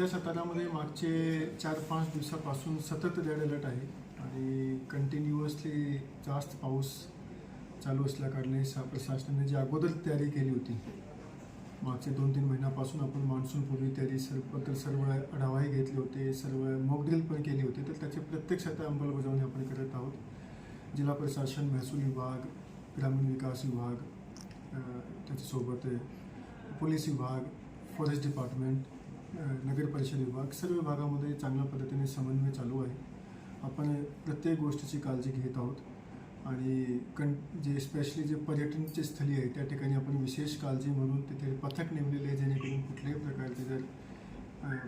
सध्या सातारामध्ये मागचे चार पाच दिवसापासून सतत रेड अलर्ट आहे आणि कंटिन्युअसली जास्त पाऊस चालू असल्याकारणे सा प्रशासनाने जी अगोदर तयारी केली होती मागचे दोन तीन महिन्यापासून आपण मान्सूनपूर्वी तयारी सर्वबद्दल सर्व आढावाही घेतले होते सर्व मॉकड्रिल पण केली होती तर त्याची प्रत्यक्ष आता अंमलबजावणी आपण करत आहोत. जिल्हा प्रशासन महसूल विभाग ग्रामीण विकास विभाग त्याच्यासोबत पोलीस विभाग फॉरेस्ट डिपार्टमेंट नगर परिषद विभाग. सर्व विभागामध्ये चांगल्या पद्धतीने समन्वय चालू आहे. आपण प्रत्येक गोष्टीची काळजी घेत आहोत. आणि कं जे स्पेशली जे पर्यटनचे स्थळी आहे त्या ठिकाणी आपण विशेष काळजी म्हणून तिथे पथक नेमलेले आहे जेणेकरून कुठल्याही प्रकारचे जर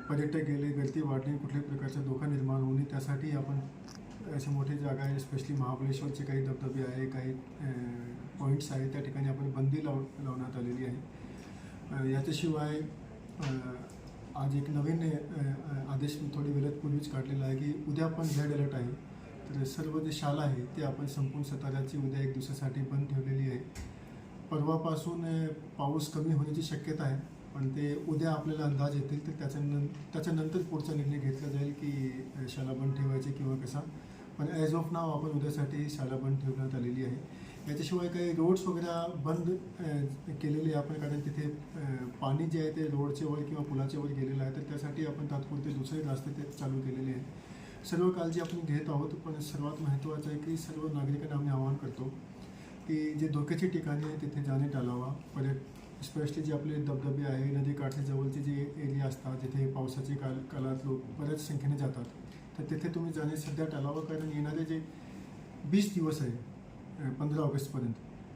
पर्यटक गेले गर्दी वाढणे कुठल्याही प्रकारचा धोका निर्माण होऊ नये त्यासाठी आपण असे मोठे जागा आहे स्पेशली महाबळेश्वरचे काही धबधबे आहे काही पॉईंट्स आहे त्या ठिकाणी आपण बंदी लाव लावण्यात आलेली आहे. याच्याशिवाय आज एक नवीन आदेश मी थोडी वेळात पूर्वीच काढलेला आहे की उद्या पण रेड अलर्ट आहे. तर सर्व जे शाळा आहे ते आपण संपूर्ण सताराची उद्या एक दिवसासाठी बंद ठेवलेली आहे. परवापासून पाऊस कमी होण्याची शक्यता आहे पण ते उद्या आपल्याला अंदाज येतील तर त्याच्यानं त्याच्यानंतर पुढचा निर्णय घेतला जाईल की शाला शाळा बंद ठेवायची किंवा कसा. पण ॲज ऑफ नाव आपण उद्यासाठी शाळा बंद ठेवण्यात आलेली आहे. याच्याशिवाय काही रोड्स वगैरे बंद केलेले आहे आपण कारण तिथे पाणी जे आहे ते रोडचे वर किंवा पुलाचे वर गेलेलं आहे तर त्यासाठी आपण तात्पुरते दुसरे रस्ते ते चालू केलेले आहे सर्व काळजी आपण घेत आहोत पण सर्वात महत्त्वाचं आहे की सर्व नागरिकांना आम्ही आवाहन करतो की जे धोक्याची ठिकाणी आहे तिथे जाणे टाळावा. पर्यट स्पेशली जे आपले धबधबे आहे नदीकाठच्या जवळचे जे एरिया असतात जिथे पावसाचे काल काळात लोक बऱ्याच संख्येने जातात तर तिथे तुम्ही जाणे सध्या टाळावं कारण येणारे जे वीस दिवस आहे पंधरा ऑगस्टपर्यंत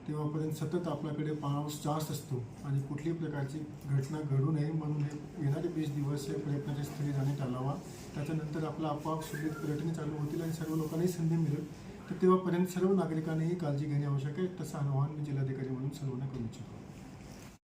तेव्हापर्यंत सतत आपल्याकडे पाऊस जास्त असतो आणि कुठलीही प्रकारची घटना घडू नये म्हणून हे येणारे वीस दिवस हे पर्यटनाच्या स्थळी जाणे टाळावा. त्याच्यानंतर आपला आपोआप सुरळीत पर्यटन चालू होतील आणि सर्व लोकांनाही संधी मिळेल. तर तेव्हापर्यंत सर्व नागरिकांनीही काळजी घेणे आवश्यक आहे तसं आवाहन मी जिल्हाधिकारी म्हणून सर्वांना करू इच्छितो.